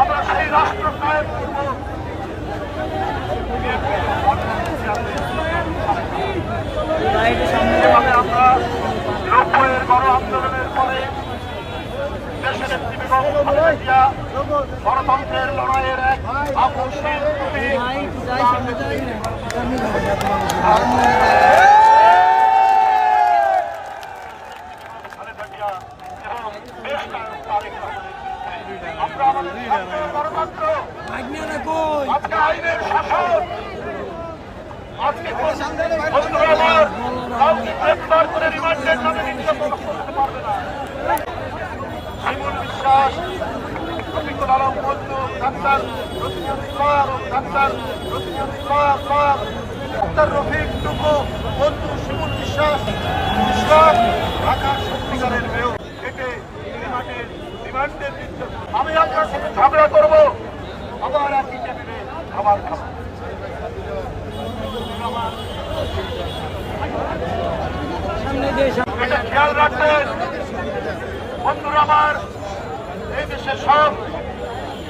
আমরা সেই রাষ্ট্র আমরা আমাদের স্বাধীন গণতন্ত্র আজকে আইনের শাসন। আজকে বন্ধুরা আমার কাউকে গ্রেফতার করে রিমান্ডের নামে নির্যাতন করতে পারবে না। রফিক টুকু বন্ধু শিমুল বিশ্বাস ইসলাম ঢাকার সত্যিকারের মেয় থেকে রিমান্ডের রিমান্ডের নির্যাতন আমি আপনার সাথে ঝগড়া করব আবার একই টেবিলে খাবার খাব এটা খেয়াল রাখবেন। বন্ধুরা আমার, এই দেশে সব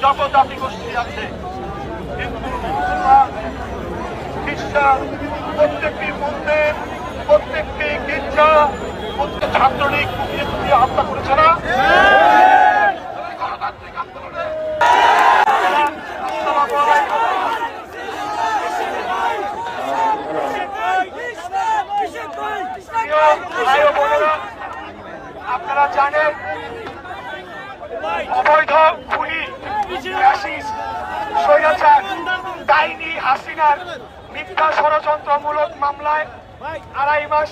যত জাতি গোষ্ঠী আছে হিন্দু মুসলমান খ্রিস্টান প্রত্যেকটি মন্দির প্রত্যেকটি গির্জা, প্রত্যেক ছাত্রলীগ কুপিয়ে কুপিয়ে হত্যা করেছে না? স্বৈরাচার, ডাইনি হাসিনার মিথ্যা ষড়যন্ত্রমূলক মামলায় আড়াই মাস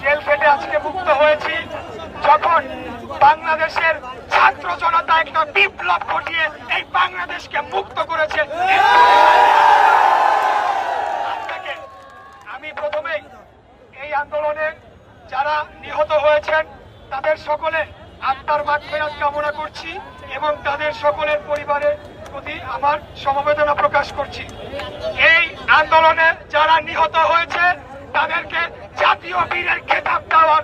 জেল খেটে আজকে মুক্ত হয়েছি। যখন বাংলাদেশের ছাত্র জনতা একটা বিপ্লব ঘটিয়ে এই বাংলাদেশকে মুক্ত করেছে। আমি প্রথমেই এই আন্দোলনে যারা নিহত হয়েছেন, তাদের সকলে আত্মার মাঠফেরাত কামনা করছি এবং তাদের সকলের পরিবারের প্রতি আমার সমবেদনা প্রকাশ করছি। এই আন্দোলনে যারা নিহত হয়েছে, তাদেরকে জাতীয় বীরের খেতাব দেওয়ার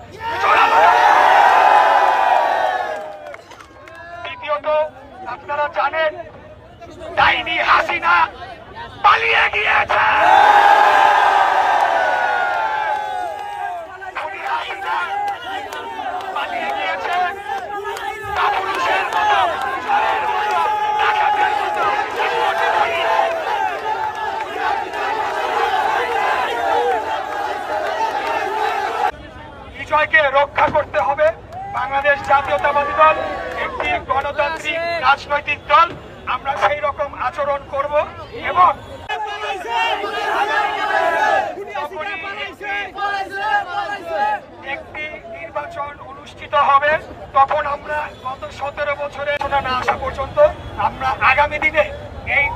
দ্বিতীয়ত, আপনারা জানেন, ডাইনি হাসিনা পালিয়ে গিয়েছে। বাংলাদেশ জাতীয়তাবাদী দল, একটি গণতান্ত্রিক রাজনৈতিক দল। আমরা সেই রকম আচরণ করব এবং একটি নির্বাচন অনুষ্ঠিত হবে, তখন আমরা গত সতেরো বছরে না আসা পর্যন্ত আমরা আগামী দিনে এই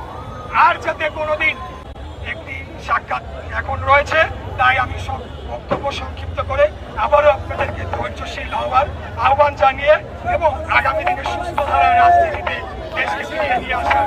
আর যাতে কোনোদিন একটি সাক্ষাৎ এখন রয়েছে তাই আমি সব বক্তব্য সংক্ষিপ্ত করে আবারও আপনাদেরকে ধৈর্যশীল হওয়ার আহ্বান জানিয়ে এবং আগামী দিনে সুস্থ ধারার রাজনীতিতে দেশকে ফিরিয়ে নিয়ে আসার